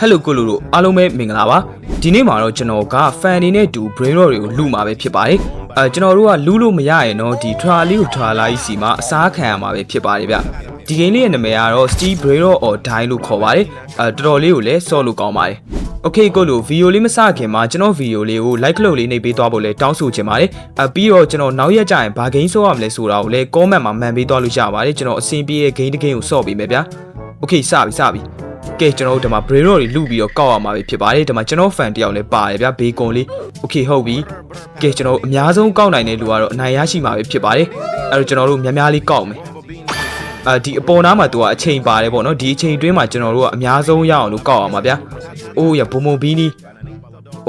ဟယ်လိုကိုလိုတို့အားလုံးပဲမင်္ဂလာပါဒီနေ့မှာတော့ကျွန်တော်က fan အနေနဲ့တူ brain rot တွေကိုလူမှာပဲဖြစ်ပါတယ်အဲကျွန်တော်တို့ကလူလို့မရရင်တော့ဒီ tra လေးကို tra လိုက်စီမှာအစားခံရမှာပဲဖြစ်ပါတယ်ဗျဒီ game လေးရဲ့နာမည်ကတော့ Steve Brain Rot or Die လို့ခေါ်ပါတယ်အဲတော်တော်လေးကိုလည်းစော့လို့ကောင်းပါတယ် Okay ကိုလိုဗီဒီယိုလေးမစခင်မှာကျွန်တော်ဗီဒီယိုလေးကို like လုပ်လေးနှိပ်ပေးသွားဖို့လဲတောင်းဆိုချင်ပါတယ်အပြီးတော့ကျွန်တော်နောက်ရက်ကျရင်ဘာ game ဆော့ရမလဲဆိုတာကိုလည်း comment မှာမှန်ပေးသွားလို့ရပါတယ်ကျွန်တော်အဆင်ပြေတဲ့ game တစ် game ကိုဆော့ပေးမယ်ဗျာ Okay စပြီစပြီ ကဲကျွန်တော်တို့ဒီမှာ brain rot တွေလူပြီးတော့ကောက်ရမှာပဲဖြစ်ပါတယ်ဒီမှာကျွန်တော် fan တယောက်လည်းပါတယ်ဗျာဘေကွန်လေး Okay ဟုတ်ပြီကဲကျွန်တော်တို့အများဆုံးကောက်နိုင်တဲ့လူကတော့အနိုင်ရရှိမှာပဲဖြစ်ပါတယ်အဲ့တော့ကျွန်တော်တို့များများလေးကောက်မယ်အာဒီအပေါ်နားမှာသူကအချိန်ပါတယ်ပေါ့နော်ဒီအချိန်အတွင်းမှာကျွန်တော်တို့ကအများဆုံးရအောင်လို့ကောက်အောင်ပါဗျာအိုးရဘုံဘုံဘီနီ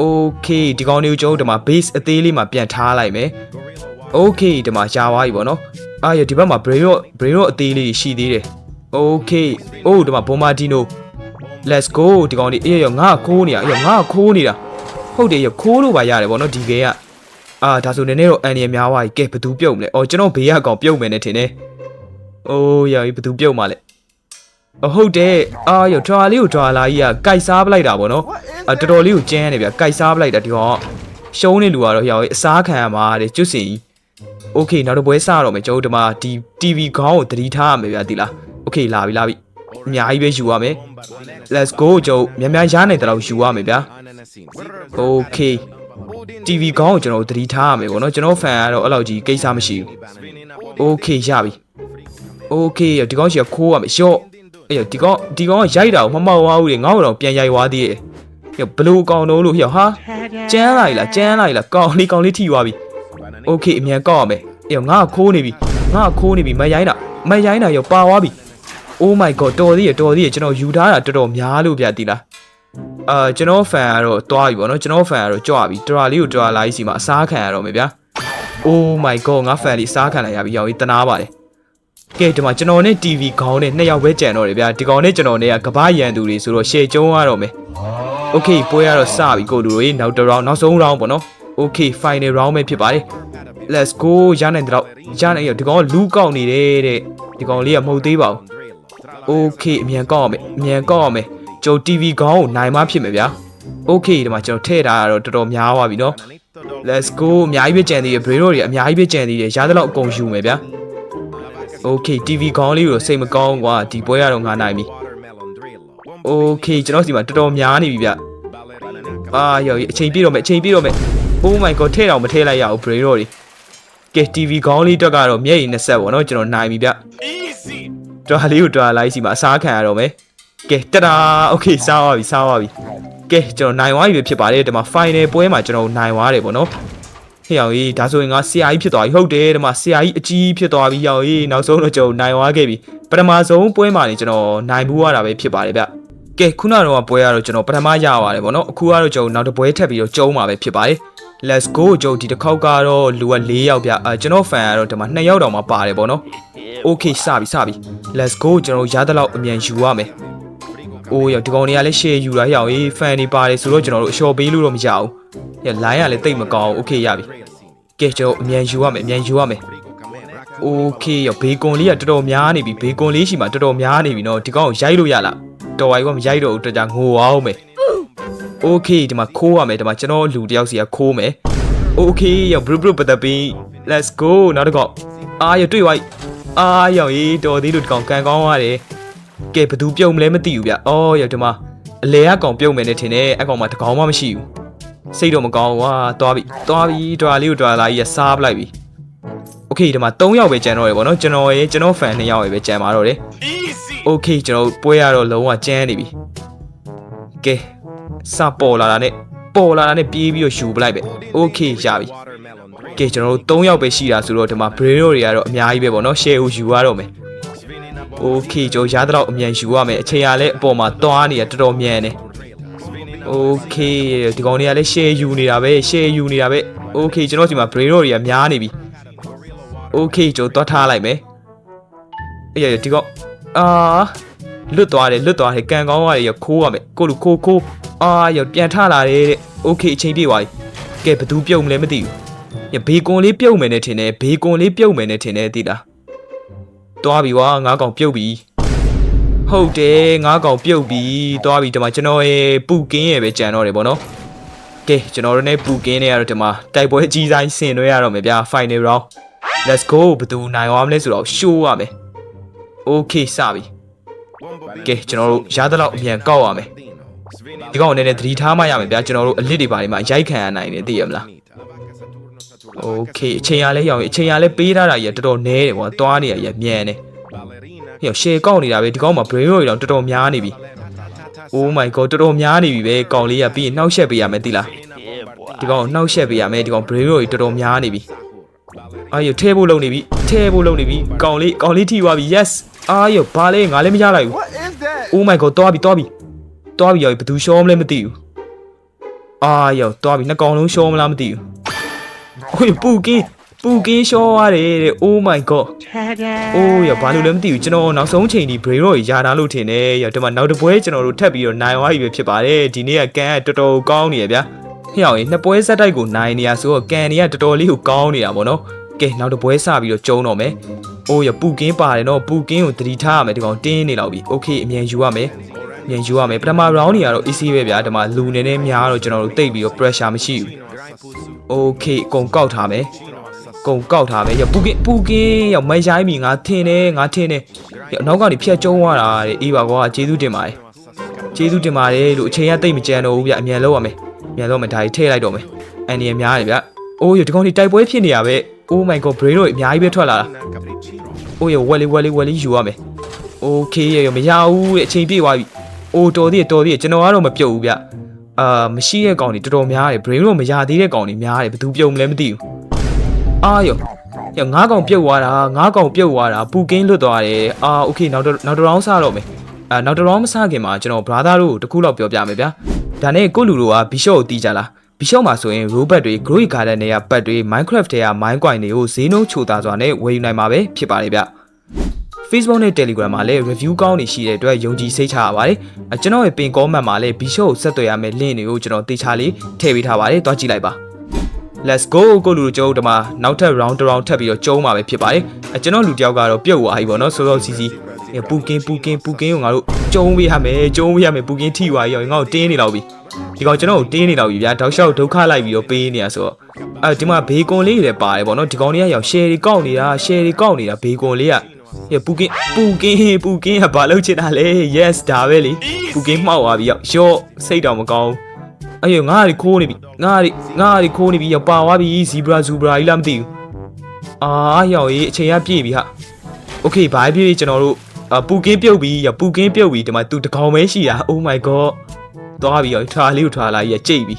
Okay ဒီကောင်လေးကိုကျွန်တော်တို့ဒီမှာ base အသေးလေးမှာပြန်ထားလိုက်မယ် Okay ဒီမှာရှားသွားပြီပေါ့နော်အာရဒီဘက်မှာ brain rot brain rot အသေးလေးရှိသေးတယ် Okay အိုးဒီမှာ bombardino let's go ဒီကောင်လေးအေးရငါခိုးနေတာအေးငါခိုးနေတာဟုတ်တယ်ရခိုးလို့ပါရတယ်ပေါ့နော်ဒီကေကအာဒါဆိုနည်းနည်းတော့အန်ရများသွားပြီကဲဘသူပြုတ်မလဲအော်ကျွန်တော်ဘေးကကောင်ပြုတ်မယ်နဲ့ထင်တယ်အိုးရဘသူပြုတ်မှလဲအဟုတ်တယ်အာရထွာလေးကိုထွာလာကြီးကကြိုက်စားပလိုက်တာပေါ့နော်အတော်တော်လေးကိုကျန်းနေဗျကြိုက်စားပလိုက်တာဒီကောင်ရှုံးနေလူကတော့ရောအစားခံရမှာတဲ့ကျွတ်စင်ကြီး โอเคနောက်တစ်ပွဲစတော့မယ်ကျွန်တော်တို့ဒီမှာဒီ TV ခေါင်းကိုသတိထားရမယ်ဗျာဒီလားโอเคလာပြီလာပြီ အများကြီးပဲယူရမယ် let's go ကျုပ်မြန်မြန်ရားနေတဲ့လောက်ယူရမယ်ဗျာ okay TV ကောင်းကိုကျွန်တော်သတိထားရမယ်ပေါ့နော်ကျွန်တော်ဖန်ကတော့အဲ့လောက်ကြီးကိစ္စမရှိဘူး okay ရပြီ okay ဒီကောင်းရှိရခိုးရမယ်ရှော့အဲ့ရဒီကောင်းဒီကောင်းကရိုက်တာကိုမမောက်ဝါဘူးလေငေါ့တော့ပြန်ရိုက်ဝါသေးတယ်ရဘလူကောင်တော့လို့ရဟာကျန်းလိုက်လားကျန်းလိုက်လားကောင်လေးကောင်လေးထိသွားပြီ okay အမြန်ကောက်ရမယ်အဲ့ငါကခိုးနေပြီငါကခိုးနေပြီမရိုင်းတာမရိုင်းတာရပါသွားပြီ Oh my god တော်သေးရတော်သေးရကျွန်တော်ယူထားတာတော်တော်များလို့ဗျာဒီလားအာကျွန်တော် fan ကတော့တွားပြီဗောနော်ကျွန်တော် fan ကတော့ကြွပြီတရာလေးကိုတရာလာကြီးစီမှာအစားခံရတော့မယ်ဗျာ Oh my god ငါ fan လေးအစားခံလိုက်ရပြီရောင်ကြီးတနာပါတယ်ကဲဒီမှာကျွန်တော်နဲ့ TV ခေါင်းနဲ့နှစ်ယောက်ပဲကြံတော့တယ်ဗျာဒီကောင်နဲ့ကျွန်တော်နဲ့ကကပားရန်သူတွေဆိုတော့ရှေ့ကျုံးရတော့မယ် Okay ပွဲကတော့စပြီကိုလူတွေနောက်တစ် round နောက်ဆုံး round ပေါ့နော် Okay final round ပဲဖြစ်ပါတယ် let's go ရနိုင်တော့ရနိုင်ရဒီကောင်ကလူကောက်နေတယ်တဲ့ဒီကောင်လေးကမဟုတ်သေးပါဘူး okay အမြန်ကောက်ရမယ်အမြန်ကောက်ရမယ်ကျုပ် TV ခေါင်းကိုနိုင်မှဖြစ်မယ်ဗျာ okay ဒီမှာကျွန်တော်ထည့်ထားတာတော့တော်တော်များသွားပြီနော် let's go အများကြီးပဲကြံသေးတယ် brain တွေအများကြီးပဲကြံသေးတယ်ရသလောက်အကုန်ယူမယ်ဗျာ okay TV ခေါင်းလေးကိုစိတ်မကောင်းကွာဒီပွဲကတော့ငါနိုင်ပြီ okay ကျွန်တော်စီမှာတော်တော်များနေပြီဗျအာရောအချိန်ပြည့်တော့မယ်အချိန်ပြည့်တော့မယ် oh my god ထဲတော့မထဲလိုက်ရဘူး brain တွေကဲ TV ခေါင်းလေးတက်ကတော့မျက်ရည်နဲ့ဆက်ပေါ့နော်ကျွန်တော်နိုင်ပြီဗျ တော်လေးကိုတော်လိုက်စီမှာအစားခံရတော့မယ်ကဲတဒါโอเคစားပါပြီစားပါပြီကဲကျွန်တော်နိုင်သွားပြီပဲဖြစ်ပါတယ်ဒီမှာ final ပွဲမှာကျွန်တော်နိုင်သွားတယ်ပေါ့နော်ဟေ့အောင်ကြီးဒါဆိုရင်ငါဆရာကြီးဖြစ်သွားပြီဟုတ်တယ်ဒီမှာဆရာကြီးအကြီးဖြစ်သွားပြီရောက်ကြီးနောက်ဆုံးတော့ကျွန်တော်နိုင်သွားခဲ့ပြီပထမဆုံးပွဲမှာနေကျွန်တော်နိုင်ဘူးရတာပဲဖြစ်ပါတယ်ဗျကဲခုနကတော့ပွဲကတော့ကျွန်တော်ပထမရပါတယ်ပေါ့နော်အခုကတော့ကျွန်တော်နောက်တစ်ပွဲထပ်ပြီးတော့ကျုံးမှာပဲဖြစ်ပါတယ် let's go ကျွန်တော်ဒီတစ်ခေါက်ကတော့လူက၄ယောက်ဗျအဲကျွန်တော် fan ကတော့ဒီမှာ2ယောက်တောင်မှပါတယ်ပေါ့နော် okay စပြီစပြီ let's go ကျွန်တော်ရသလောက်အမြန်ယူရမယ်အိုးရဒီကောင်တွေကလည်း share ယူတာရအောင်ရေး fan တွေပါတယ်ဆိုတော့ကျွန်တော်တို့အလျှော်ပေးလို့တော့မရဘူးရ line ကလည်းတိတ်မကောင်းဘူး okay ရပြီကဲကျွန်တော်အမြန်ယူရမယ်အမြန်ယူရမယ် okay ရဘေကွန်လေးကတော်တော်များနေပြီဘေကွန်လေးရှိမှတော်တော်များနေပြီနော်ဒီကောင်ကိုရိုက်လို့ရလားတော်ပါပြီကမရိုက်တော့ဘူးတော်ကြငိုအောင်မယ် okay ဒီမှာခိုးရမယ်ဒီမှာကျွန်တော်လူတယောက်စီကခိုးမယ် okay ရ bro bro ပတ်သက်ပြီး let's go နောက်တစ်ခေါက်အာရတွေ့သွားပြီအာရောက်ရေးတော်သေးလို့ဒီကောင်ကန်ကောင်းရတယ်ကဲဘသူပြုံမလဲမသိဘူးဗျအော်ရောက်ဒီမှာအလဲအကောင်ပြုံမယ်နဲ့ထင်တယ်အကောင်မှတကောင်မှမရှိဘူးစိတ်တော့မကောင်းဘူးကွာသွားပြီသွားပြီတွာလေးကိုတွာလာကြီးရစားပလိုက်ပြီโอเคဒီမှာ3ယောက်ပဲကြံတော့ရပေါ့နော်ကျွန်တော်ရဲ့ကျွန်တော် fan 2ယောက်ပဲကြံပါတော့တယ်โอเคကျွန်တော်ပွဲရတော့လုံးဝကျန်းနေပြီကဲ စပေါ်လာတာနဲ့ပေါ်လာတာနဲ့ပြေးပြီးတော့ယူပလိုက်ပဲโอเคရပြီကဲကျွန်တော်တို့3ယောက်ပဲရှိတာဆိုတော့ဒီမှာ brain တွေကတော့အများကြီးပဲပေါ့နော် share ကိုယူရတော့မယ်โอเคကျွန်တော်ရတဲ့တော့အမြန်ယူရမယ်အချိန်ကလည်းအပေါ်မှာသွားနေတာတော်တော်မြန်နေโอเคဒီကောင်တွေကလည်း share ယူနေတာပဲ share ယူနေတာပဲโอเคကျွန်တော်ဒီမှာ brain တွေကများနေပြီโอเคကျွန်တော်သွားထားလိုက်မယ်အေးရဒီကောင်အာလွတ်သွားတယ်လွတ်သွားတယ်ကန်ကောင်းကရခိုးရမယ်ကိုလူခိုးခိုး အာရပြန်ထလာတယ်တဲ့โอเคအချိန်ပြည့်သွားပြီကဲဘသူပြုံးမလဲမသိဘူးညဘေကွန်လေးပြုတ်မယ်နဲ့ထင်တယ်ဘေကွန်လေးပြုတ်မယ်နဲ့ထင်တယ်သိလားသွားပြီကွာငါးကောင်ပြုတ်ပြီဟ ဟုတ်တယ်ငါးကောင်ပြုတ်ပြီးသွားပြီဒီမှာကျွန်တော်ရဲ့ပူကင်းရဲ့ပဲကြံတော့တယ်ဗောနော်ကဲကျွန်တော်တို့ ਨੇ ပူကင်းနေရတော့ဒီမှာတိုက်ပွဲအကြီးဆိုင်ဆင်နွှဲရတော့မယ်ဗျာ final round let's go ဘယ်သူနိုင်သွားမလဲဆိုတော့ show ရမယ် okay စပြီကဲကျွန်တော်တို့ရသလောက်အမြန်ကောက်ရမယ် ဒီကောင်အနေနဲ့သတိထားမှရမယ်ဗျာကျွန်တော်တို့အလစ်တွေပါနေမှာရိုက်ခံရနိုင်တယ်သိရမလား okay အချိန်ရလဲရောက်ရင်အချိန်ရလဲပေးထားတာကြီးကတော်တော်နဲတယ်ကွာသွားနေရကြီးကမြန်တယ်ဟေ့ရှယ်ကောက်နေတာပဲဒီကောင်မှာ brain rot တွေတော့တော်တော်များနေပြီ oh my god တော်တော်များနေပြီပဲကောင်လေးကပြီးရင်နှောက်ရှက်ပေးရမယ်သိလားဒီကောင်ကိုနှောက်ရှက်ပေးရမယ်ဒီကောင် brain rot တွေတော်တော်များနေပြီအာယထဲဖို့လုံနေပြီထဲဖို့လုံနေပြီကောင်လေးကောင်လေးထိသွားပြီ yes အာယဘာလဲငါလည်းမရလိုက်ဘူး What is that? oh my god သွားပြီသွားပြီ သွားပြီရောဘယ်သူရှောမလဲမသိဘူးအာယောသွားပြီနှစ်ကောင်လုံးရှောမလားမသိဘူးဟိုပူကင်းပူကင်းရှောရတယ်တဲ့ oh my god အိုးရဘာလို့လဲမသိဘူးကျွန်တော်နောက်ဆုံးချိန်ဒီ brain rot ရာတာလို့ထင်တယ်ရဒီမှာနောက်တစ်ပွဲကျွန်တော်တို့ထပ်ပြီးတော့နိုင်သွားပြီပဲဖြစ်ပါတယ်ဒီနေ့ကကန်ကတော်တော်ကောင်းနေရဗျာဟဲ့အောင်ရင်နှစ်ပွဲဆက်တိုက်ကိုနိုင်နေရဆိုတော့ကန်တွေကတော်တော်လေးကိုကောင်းနေတာပေါ့နော်ကဲနောက်တစ်ပွဲစပြီးတော့ကျုံတော့မယ်အိုးရပူကင်းပါတယ်နော်ပူကင်းကိုတတိထားရမယ်ဒီကောင်တင်းနေလောက်ပြီโอเคအမြန်ယူရမယ်အ မြန်ယူရမယ်ပထမ round တွေကတော့ easy ပဲဗျာဒီမှာလူနေနေများတော့ကျွန်တော်တို့တိတ်ပြီးတော့ pressure မရှိဘူးโอเคအကုန်ကောက်ထားမယ် ကုံကောက်ထားပဲရပူကင်းပူကင်းရမရိုင်းပြီငါထင်းတယ်ငါထင်းတယ်ရနောက်ကနေဖြတ်ကျုံးသွားတာတဲ့အေးပါကွာကျေးဇူးတင်ပါတယ်ကျေးဇူးတင်ပါတယ်လို့အချိန်ကတိတ်မကြမ်းတော့ဘူးဗျအမြန်လောက်ရမယ်အမြန်လောက်မယ်ဒါကြီးထည့်လိုက်တော့မယ်အန်ဒီရများတယ်ဗျအိုးရဒီကောင်ဒီတိုက်ပွဲဖြစ်နေရပဲ Oh my god brain တို့အများကြီးပဲထွက်လာတာအိုးရဝက်လေးဝက်လေးဝက်လေးယူရမယ် Okay ရမရဘူးတဲ့အချိန်ပြည့်သွားပြီ အိုးတော်သေးတယ်တော်သေးတယ်ကျွန်တော်ကတော့မပြုတ်ဘူးဗျအာမရှိတဲ့ကောင်တွေတော်တော်များတယ် brain တို့မရသေးတဲ့ကောင်တွေများတယ်ဘယ်သူပြုတ်မလဲမသိဘူး အာယောရငါးကောင်ပြုတ်သွားတာငါးကောင်ပြုတ်သွားတာပူကင်းလွတ်သွားတယ်အာโอเคနောက်တော့နောက်တစ်ရောင်းစတော့မယ်အာနောက်တစ်ရောင်းမစခင်မှာကျွန်တော် brother တို့ကိုတစ်ခုလောက်ပြောပြမယ်ဗျာဒါနဲ့ကိုလူတို့က bishop ကိုတီးကြလား bishop မှာဆိုရင် robot တွေ growing garden တွေကပတ်တွေ minecraft တွေက mine coin တွေကိုဈေးနှုန်းချိုတာစွာနဲ့ဝယ်ယူနိုင်မှာပဲဖြစ်ပါတယ်ဗျ Facebook နဲ့ Telegram မှာလည်း review ကောင်းနေရှိတဲ့အတွက်ယုံကြည်စိတ်ချရပါတယ်။အကျွန်တော်ရဲ့ပင် comment မှာလည်း Bishop ကိုဆက်သွယ်ရမယ့် link တွေကိုကျွန်တော်တေချာလေးထည့်ပေးထားပါတယ်။သွားကြည့်လိုက်ပါ။ Let's go ကိုလူတို့ကျုပ်တို့ဒီမှာနောက်ထပ် round တစ် round ထပ်ပြီးတော့ကျုံးမှာပဲဖြစ်ပါတယ်။အကျွန်တော်လူတယောက်ကတော့ပြုတ်သွားပြီပေါ့နော်။စောစောစီစီပူကင်းပူကင်းပူကင်းကိုငါတို့ကျုံးပေးရမယ်ကျုံးပေးရမယ်ပူကင်းထိသွားပြီ။ငါ့ကိုတင်းနေတော့ပြီ။ဒီကောင်ကျွန်တော်ကိုတင်းနေတော့ပြီဗျာ။တောက်လျှောက်ဒုက္ခလိုက်ပြီးတော့ပေးနေရဆိုတော့အဲဒီမှာဘေကွန်လေးတွေလည်းပါတယ်ပေါ့နော်။ဒီကောင်လေးကရောက် share တွေကောက်နေတာ share တွေကောက်နေတာဘေကွန်လေးက ရပူကင်းပူကင်းပူကင်းကဘာလုပ်ချင်တာလဲ yes ဒါပဲလေပူကင်းမှောက်သွားပြီရောက်ရော့စိတ်တော့မကောင်းအဲ့ရငါးရီခိုးနေပြီငါးရီငါးရီခိုးနေပြီရောက်ပါသွားပြီဇီဘရာဇူဘရာကြီးလားမသိဘူးအာရောက်ရေးအချိန်ရပြည့်ပြီဟာโอเคဘာပြည့်ကျွန်တော်တို့ပူကင်းပြုတ်ပြီရပူကင်းပြုတ်ပြီဒီမှာ तू တကောင်ပဲရှိတာ oh my god သွားပြီရောက်ထွာလေးကိုထွာလာကြီးကြိတ်ပြီ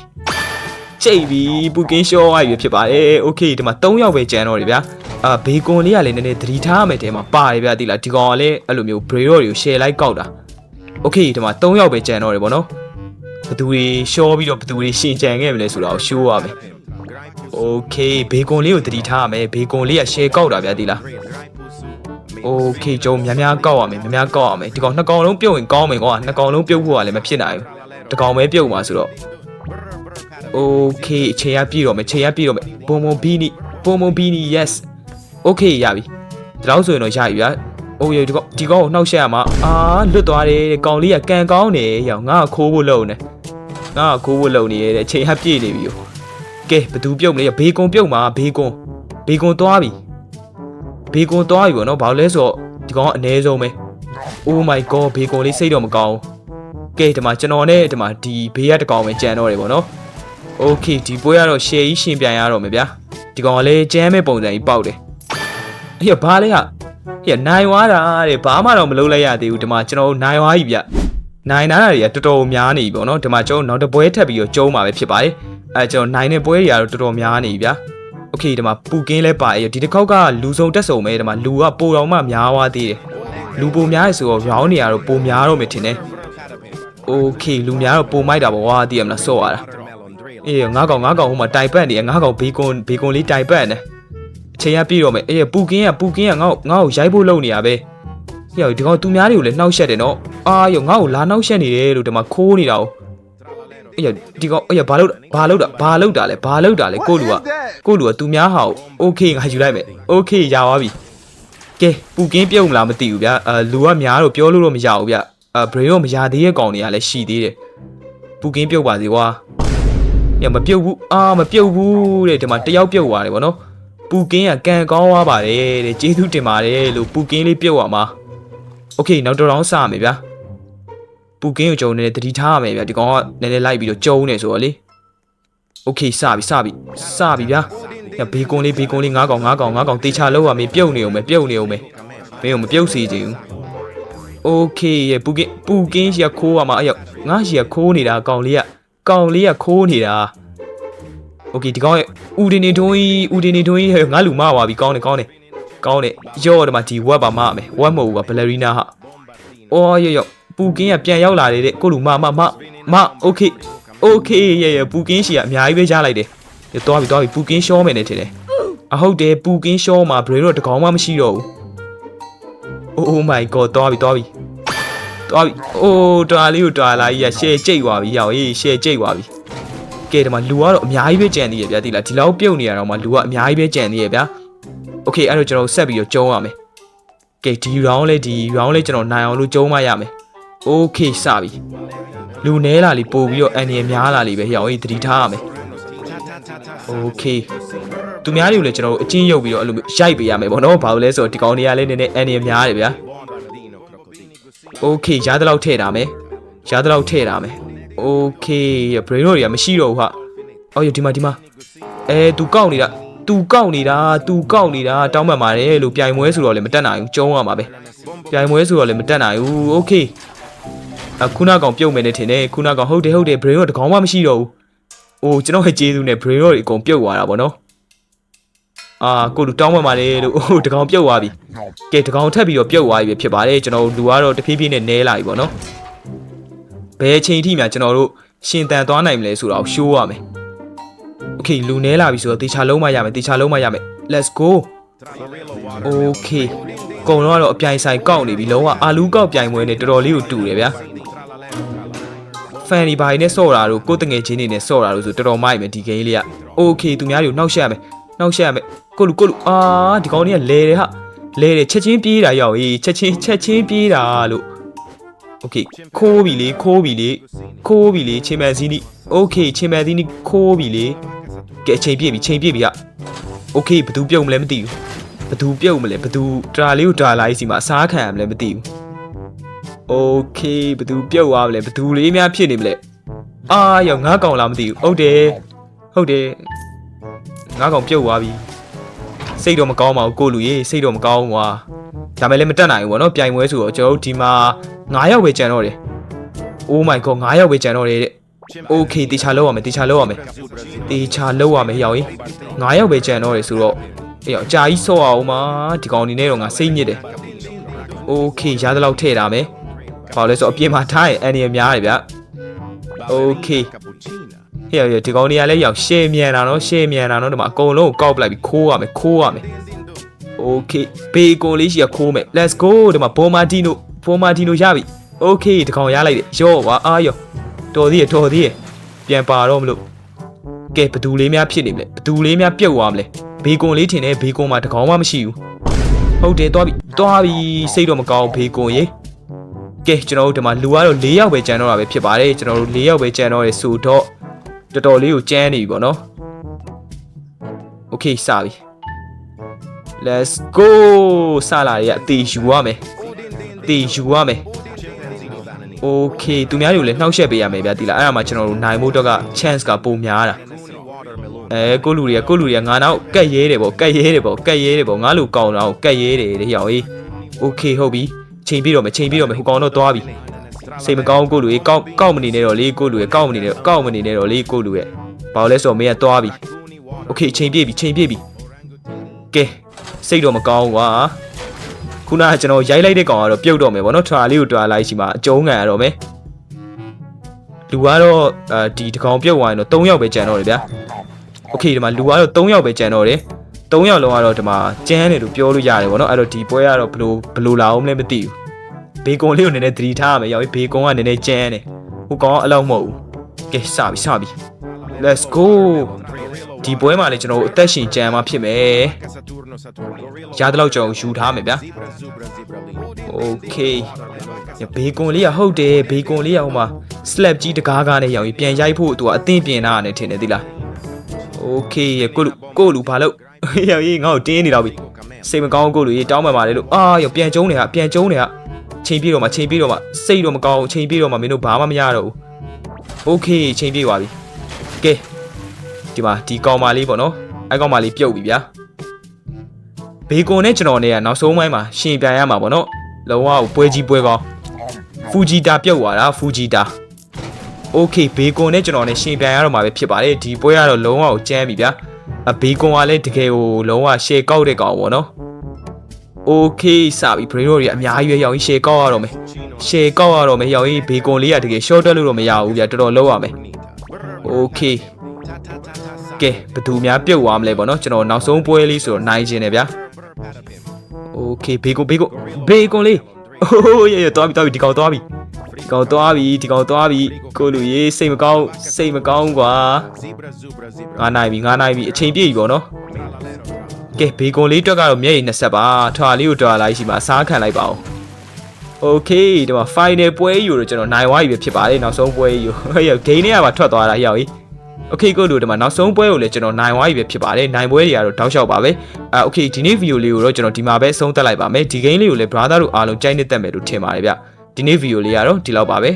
ကြိတ်ပြီပူကင်းရှော့ရပြီဖြစ်ပါတယ်โอเคဒီမှာ3ယောက်ပဲကျန်တော့တယ်ဗျာ အာဘေကွန်လေးကလည်းနည်းနည်းသတိထားရမယ်တဲမှာပါတယ်ဗျာတိလားဒီကောင်ကလည်းအဲ့လိုမျိုး brain rot တွေကို share လိုက်ကောက်တာโอเคဒီမှာ3ယောက်ပဲကျန်တော့တယ်ဗောနော်ဘယ်သူတွေရှော့ပြီးတော့ဘယ်သူတွေရှင်ကြံခဲ့မလဲဆိုတာကို show ရမယ်โอเคဘေကွန်လေးကိုသတိထားရမယ်ဘေကွန်လေးက share ကောက်တာဗျာတိလားโอเคကျုံများများကောက်ရမယ်များများကောက်ရမယ်ဒီကောင်နှစ်ကောင်လုံးပြုတ်ရင်ကောင်းမယ်ကွာနှစ်ကောင်လုံးပြုတ်ဖို့ကလည်းမဖြစ်နိုင်ဘူးတစ်ကောင်ပဲပြုတ်မှာဆိုတော့ โอเคအချိန်ရပြည့်တော့မယ်ချိန်ရပြည့်တော့မယ်ပုံပုံဘီနီပုံပုံဘီနီ yes โอเคရပြီဒီလောက်ဆိုရင်တော့ရပြီဗျာအိုးရဒီကောင်ဒီကောင်ကိုနှောက်ရှက်ရမှာအာလွတ်သွားတယ်တဲ့ကောင်လေးကကန်ကောင်းနေရောင်ငါ့ကိုခိုးဖို့လုံနေငါ့ကိုခိုးဖို့လုံနေရတဲ့အချိန်ရပြည့်နေပြီကဲဘသူပြုတ်မလဲဘေကွန်ပြုတ်မှာဘေကွန်ဘေကွန်သွားပြီဘေကွန်သွားပြီဗောနော်ဘာလို့လဲဆိုတော့ဒီကောင်ကအနည်းဆုံးပဲ oh my god ဘေကွန်လေးစိတ်တော့မကောင်းကဲဒီမှာကျွန်တော်နဲ့ဒီမှာဒီဘေးကတကောင်ပဲကြံတော့တယ်ဗောနော် โอเคဒီပွဲကတော့ share ကြီးရှင်ပြန်ရတော့မယ်ဗျာဒီကောင်ကလည်းကြမ်းမဲ့ပုံစံကြီးပေါက်တယ် အေးဘာလဲဟာဟေ့နိုင်သွားတာတဲ့ဘာမှတော့မလုပ်လိုက်ရသေးဘူးဒီမှာကျွန်တော်နိုင်သွားပြီဗျနိုင်နာတာတွေကတော်တော်များနေပြီပေါ့နော်ဒီမှာကျွန်တော်နောက်တစ်ပွဲထပ်ပြီးတော့ကျုံးမှာပဲဖြစ်ပါတယ်အဲကျွန်တော်နိုင်တဲ့ပွဲတွေကတော့တော်တော်များနေပြီဗျာโอเคဒီမှာပူကင်းလဲပါရဲ့ဒီတစ်ခေါက်ကလူစုံတက်စုံပဲဒီမှာလူကပိုတော်မှများသွားသေးတယ်လူပိုများရဆိုတော့ round နေရတော့ပိုများတော့မယ်ထင်တယ်โอเคလူများတော့ပိုမိုက်တာပေါ့ဝါတည်ရမလားစော့ရတာ အေးငါးကောင်ငါးကောင်ဟိုမှာတိုင်ပတ်နေငါးကောင်ဘေကွန်ဘေကွန်လေးတိုင်ပတ်နေအ ချိန်ကပြည့်တော့မယ်အေးပူကင်းကပူကင်းကငါ့ငါ့ကိုရိုက်ဖို့လုပ်နေရပဲဟေ့ဒီကောင်သူများတွေကိုလည်းနှောက်ရှက်တယ်နော်အာယောငါ့ကိုလာနှောက်ရှက်နေတယ်လို့ဒီမှာခိုးနေတာ哦အေးဒီကောင်အေးဘာလို့ဘာလို့တာဘာလို့တာလဲဘာလို့တာလဲကိုလူက What is that? ကိုလူကသူများဟာကိုโอเคငါယူလိုက်မယ်โอเคရသွားပြီက ကဲပူကင်းပြုတ်မလားမသိဘူးဗျာအဲလူကများတော့ပြောလို့တော့မရဘူးဗျအဲဘရေတော့မရသေးရဲ့ကောင်တွေကလည်းရှိသေးတယ်ပူကင်းပြုတ်ပါစေကွာညမပြုတ်ဘူးအာမပြုတ်ဘူးတဲ့ဒီမှာတယောက်ပြုတ်သွားတယ်ဗောနော် ပူကင်းကကန်ကောင်းသွားပါတယ်တဲ့ကျေးဇူးတင်ပါတယ်လို့ပူကင်းလေးပြုတ်သွားမှာโอเคနောက်တော့တော့စရမယ်ဗျာပူကင်းကိုကြုံနေတယ်တတိထားရမယ်ဗျာဒီကောင်ကနည်းနည်းလိုက်ပြီးတော့ကြုံနေဆိုတော့လေโอเคစပြီစပြီစပြီဗျာညဘေးကွန်လေးဘေးကွန်လေးငါးကောင်ငါးကောင်ငါးကောင်တေချာလောက်ရမယ်ပြုတ်နေအောင်မယ်ပြုတ်နေအောင်မယ် မင်းကိုမပြုတ်စေချင်ဘူးโอเคရပူကင်းပူကင်းရှိရခိုးရမှာအဲ့ရောက်ငါရှိရခိုးနေတာကောင်လေးကကောင်လေးကခိုးနေတာ โอเคဒီကောင်ရဲ့ဦးတင်နေတွင်းကြီးဦးတင်နေတွင်းကြီးဟဲ့ငါလူမပါပြီကောင်းတယ်ကောင်းတယ်ကောင်းတယ်ရော့တယ်မှာဒီဝက်ပါမမယ်ဝက်မဟုတ်ဘူးကဘယ်လရီနာဟာအော်ရရော့ပူကင်းကပြန်ရောက်လာတယ်တဲ့ကိုလူမမမမโอเคโอเคရရပူကင်းရှိရအများကြီးပဲကြားလိုက်တယ်ရသွားပြီသွားပြီပူကင်းရှောမယ်နဲ့ထင်တယ်အဟုတ်တယ်ပူကင်းရှောမှာဘရေတော့တကောင်မှမရှိတော့ဘူး Oh my god တွားပြီတွားပြီတွားပြီအိုးတွားလေးကိုတွားလာကြီးရရှယ်ကြိတ်သွားပြီရောက်ရေးရှယ်ကြိတ်သွားပြီ ကဲဒီမှာလူကတော့အများကြီးပဲကြံနေရဗျာဒီလားဒီလောက်ပြုတ်နေရတော့မှလူကအများကြီးပဲကြံနေရဗျာโอเคအဲ့တော့ကျွန်တော်ဆက်ပြီးတော့ကျုံးရမယ်ကဲဒီ round လေးဒီ round လေးကျွန်တော်နိုင်အောင်လို့ကျုံးမရမယ်โอเคစပြီလူနဲလာလीပို့ပြီးတော့အန်ဒီရများလာလीပဲရောက်ရေးတတိထားရမယ်โอเคသူများတွေကိုလည်းကျွန်တော်တို့အချင်းရုပ်ပြီးတော့အဲ့လိုမျိုးရိုက်ပေးရမယ်ပေါ့နော်ဘာလို့လဲဆိုတော့ဒီကောင်တွေကလည်းနည်းနည်းအန်ဒီရများတယ်ဗျာ โอเคရသလောက်ထည့်တာမယ်ရသလောက်ထည့်တာမယ် โอเคဘရေတော့တွေကမရှိတော့ဘူးဟာအော်ရဒီမှာဒီမှာအဲ तू ကောက်နေတာ तू ကောက်နေတာ तू ကောက်နေတာတောင်းပန်ပါတယ်လို့ပြိုင်ပွဲဆိုတော့လည်းမတက်နိုင်ဘူးကျုံးရမှာပဲပြိုင်ပွဲဆိုတော့လည်းမတက်နိုင်ဘူးโอเคအခုနကောင်ပြုတ်မယ်နဲ့ထင်တယ်ခုနကောင်ဟုတ်တယ်ဟုတ်တယ်ဘရေတော့တကောင်မှမရှိတော့ဘူးအိုးကျွန်တော်ရဲ့ကျေးဇူးနဲ့ဘရေတော့တွေအကုန်ပြုတ်သွားတာဗောနော်အာကိုလူတောင်းပန်ပါတယ်လို့အိုးတကောင်ပြုတ်သွားပြီ ကဲတကောင်ထပ်ပြီးတော့ပြုတ်သွားပြီပဲဖြစ်ပါတယ်ကျွန်တော်တို့လူကတော့တဖြည်းဖြည်းနဲ့နဲလာပြီပေါ့နော် ဘယ်ချိန်အထိမှကျွန်တော်တို့ရှင်တန်သွားနိုင်မလဲဆိုတာကိုရှိုးရမယ်။ Okay လူနဲလာပြီဆိုတော့တေချာလုံးမရမယ်တေချာလုံးမရမယ် Let's go Okay ကုံတော့တော့အပြိုင်ဆိုင်ကောက်နေပြီလုံးဝအာလူးကောက်ပြိုင်ပွဲနဲ့တော်တော်လေးကိုတူတယ်ဗျာ။ fan တွေဘာတွေနဲ့ဆော့တာတို့ကိုယ်တငယ်ချင်းတွေနဲ့ဆော့တာတို့ဆိုတော်တော်မိုက်မယ်ဒီ game လေးက။ Okay သူများတွေကိုနှောက်ရှက်ရမယ်။နှောက်ရှက်ရမယ်။ကိုလူကိုလူအာဒီကောင်တွေကလဲတယ်ဟာ။လဲတယ်ချက်ချင်းပြေးတာရောက်ရေးချက်ချင်းချက်ချင်းပြေးတာလို့ โอเคခိုးပြီလေခိုးပြီလေခိုးပြီလေချင်းမန်စီနီโอเคချင်းမန်စီနီခိုးပြီလေကဲအချိန်ပြည့်ပြီချိန်ပြည့်ပြီကโอเคဘသူပြုတ်မလဲမသိဘူးဘသူပြုတ်မလဲဘသူတရာလေးကိုတရာလာကြီးစီမှာအစားခံရမလဲမသိဘူးโอเคဘသူပြုတ်သွားမလဲဘသူလေးများဖြစ်နေမလဲအာရောက်ငါးကောင်လားမသိဘူးဟုတ်တယ်ဟုတ်တယ်ငါးကောင်ပြုတ်သွားပြီ စိတ်တော့မကောင်းပါဘူးကိုလူရေစိတ်တော့မကောင်းဘူးကွာဒါမဲ့လည်းမတက်နိုင်ဘူးဗောနော်ပြိုင်ပွဲဆိုတော့ကျွန်တော်တို့ဒီမှာ 9ယောက်ပဲကြံတော့တယ် Oh my god 9ယောက်ပဲကြံတော့တယ်တဲ့ Okay တေချာလောက်ရမယ်တေချာလောက်ရမယ်တေချာလောက်ရမယ်ရောက်ရင်9ယောက်ပဲကြံတော့တယ်ဆိုတော့အေးအကြာကြီးဆော့အောင်ပါဒီကောင်ဒီနေ့တော့ငါစိတ်ညစ်တယ် Okay ရသလောက်ထည့်တာမယ်ဘာလို့လဲဆိုတော့အပြင်မှာထားရင်အန်ဒီရများတယ်ဗျ Okay ဟဲ့ရဒီကောင်တွေကလည်းရောက်ရှေ့မြန်တာနော်ရှေ့မြန်တာနော်ဒီမှာအကုန်လုံးကိုကောက်ပလိုက်ပြီးခိုးရမယ်ခိုးရမယ် Okay ဘေကိုလေးရှိရခိုးမယ် Let's go ဒီမှာဘောမာတီနို ဘောမာတီနိုရပြီ Okay ဒီကောင်ရလိုက်တယ်ရော့ပါအာရော့တော်သေးရတော်သေးရပြန်ပါတော့မလို့ကဲဘသူလေးများဖြစ်နေမလဲဘသူလေးများပြုတ်သွားမလဲဘေကွန်လေးထင်တယ်ဘေကွန်မှာတကောင်မှမရှိဘူးဟုတ်တယ်သွားပြီသွားပြီစိတ်တော့မကောင်းဘေကွန်ရေကဲကျွန်တော်တို့ဒီမှာလူကတော့၄ယောက်ပဲကြံတော့တာပဲဖြစ်ပါတယ်ကျွန်တော်တို့၄ယောက်ပဲကြံတော့တယ်ဆိုတော့တော်တော်လေးကိုကြမ်းနေပြီပေါ့နော် Okay စပြီ Let's go စလာတွေကအသေးယူရမယ် အသေးယူရမယ် Okay သူများတွေကိုလည်းနှောက်ယှက်ပေးရမယ်ဗျာဒီလားအဲ့ဒါမှကျွန်တော်တို့နိုင်ဖို့တော့က chance ကပိုများတာအဲကိုလူတွေကကိုလူတွေကငါတော့ကက်ရဲတယ်ပေါ့ကက်ရဲတယ်ပေါ့ကက်ရဲတယ်ပေါ့ငါလူကောင်းတော့ကက်ရဲတယ်တဲ့ရောက်ရေး Okay ဟုတ်ပြီချိန်ပြီးတော့မယ်ချိန်ပြီးတော့မယ်ဟိုကောင်တော့သွားပြီစိတ်မကောင်းကိုလူကြီးကောက်ကောက်မနေနဲ့တော့လေကိုလူရဲ့ကောက်မနေနဲ့ကောက်မနေနဲ့တော့လေကိုလူရဲ့ဘာလို့လဲဆိုတော့မင်းကသွားပြီ Okay ချိန်ပြည့်ပြီချိန်ပြည့်ပြီကဲစိတ်တော့မကောင်းဘူးကွာ ခုနကကျွန်တော်ရိုက်လိုက်တဲ့ကောင်ကတော့ပြုတ်တော့မယ်ဗောနော်ထွာလေးကိုတွာလိုက်ရှိမှအကျုံးငံရတော့မယ်လူကတော့အဲဒီတကောင်ပြုတ်သွားရင်တော့3ယောက်ပဲကြံတော့တယ်ဗျာ Okay ဒီမှာလူကတော့3ယောက်ပဲကြံတော့တယ်3ယောက်လုံးကတော့ဒီမှာကျန်းတယ်လို့ပြောလို့ရတယ်ဗောနော်အဲ့တော့ဒီပွဲကတော့ဘလို့ဘလို့လာအောင်လဲမသိဘူးဘေကွန်လေးကိုနည်းနည်းသတိထားရမယ်ရောက်ဘေကွန်ကနည်းနည်းကျန်းတယ်ဟိုကောင်ကအလောက်မဟုတ်ဘူးကဲစပြီစပြီ Let's go ဒီပွဲမှာလည်းကျွန်တော်တို့အသက်ရှင်ကြံမှဖြစ်မယ်ရတဲ့လောက်ကျွန်တော်ယူထားမယ်ဗျာ Okay ဘေကွန်လေးကဟုတ်တယ်ဘေကွန်လေးကဟိုမှာ slab ကြီးတကားကားနဲ့ရောင်ပြီးပြန်ရိုက်ဖို့သူကအသင့်ပြင်တာနဲ့ထင်တယ်သီလား Okay ရကိုလူကိုလူဘာလို့ရောင်ကြီးငါ့ကိုတင်းနေတော့ပြီစိတ်မကောင်းကိုလူကြီးတောင်းပန်ပါလေလို့အာရပြန်ကျုံးနေဟာပြန်ကျုံးနေဟာချိန်ပြေတော့မှချိန်ပြေတော့မှစိတ်တော့မကောင်းချိန်ပြေတော့မှမင်းတို့ဘာမှမရတော့ဘူး Okay ချိန်ပြေပါပြီကဲ ဒီမှာဒီကောင်မလေးပေါ့နော်အဲကောင်မလေးပြုတ်ပြီဗျာ ဘေကွန်နဲ့ကျွန်တော်နဲ့ကနောက်ဆုံးပိုင်းမှာရှင်ပြိုင်ရမှာပေါ့နော်လုံးဝပွဲကြီးပွဲကောင်းဖူဂျီတာပြုတ်သွားတာဖူဂျီတာโอเคဘေကွန်နဲ့ကျွန်တော်နဲ့ရှင်ပြိုင်ရတော့မှာပဲဖြစ်ပါတယ်ဒီပွဲကတော့လုံးဝကိုကျန်းပြီဗျာအဘေကွန်ကလည်းတကယ်ကိုလုံးဝရှေကောက်တဲ့ကောင်ပေါ့နော်โอเคစပြီဘရိရိုတွေအများကြီးပဲရောက်ရင်ရှေကောက်ရတော့မယ်ရှေကောက်ရတော့မယ်ရောက်ရင်ဘေကွန်လေးကတကယ် short တက်လို့တော့မရဘူးဗျာတော်တော်လုံးရမယ်โอเค ကဲဘယ်သူများပြုတ်သွားမလဲပေါ့နော်ကျွန်တော်နောက်ဆုံးပွဲလေးဆိုတော့နိုင်ခြင်းတယ်ဗျာ โอเคဘေကွန်ဘေကွန်ဘေကွန်လေးအိုးရရသွားပြီသွားပြီဒီကောင်သွားပြီဒီကောင်သွားပြီဒီကောင်သွားပြီကိုလူရေးစိတ်မကောင်းစိတ်မကောင်းကွာငါနိုင်ပြီငါနိုင်ပြီအချိန်ပြည့်ပြီပေါ့နော်ကဲဘေကွန်လေးတွက်ကတော့မျက်ရည်20ပါထွာလေးကိုတွာလိုက်ရှိမှာစားခံလိုက်ပါအောင်โอเคဒီမှာ final ပွဲကြီးကိုတော့ကျွန်တော်နိုင်သွားပြီပဲဖြစ်ပါတယ်နောက်ဆုံးပွဲကြီးကိုဟဲ့ရဂိမ်းထဲကပါထွက်သွားတာဟဲ့ရောက်ကြီး Okay ကိုလို့ဒီမှာနောက်ဆုံးပွဲကိုလည်းကျွန်တော်နိုင်ဝါးပြီပဲဖြစ်ပါတယ်နိုင်ပွဲတွေကတော့တောက်လျှောက်ပါပဲအာ Okay ဒီနေ့ဗီဒီယိုလေးကိုတော့ကျွန်တော်ဒီမှာပဲဆုံးသက်လိုက်ပါမယ်ဒီ game လေးကိုလည်း brother တို့အားလုံးကြိုက်နှစ်သက်မယ်လို့ထင်ပါတယ်ဗျဒီနေ့ဗီဒီယိုလေးကတော့ဒီလောက်ပါပဲ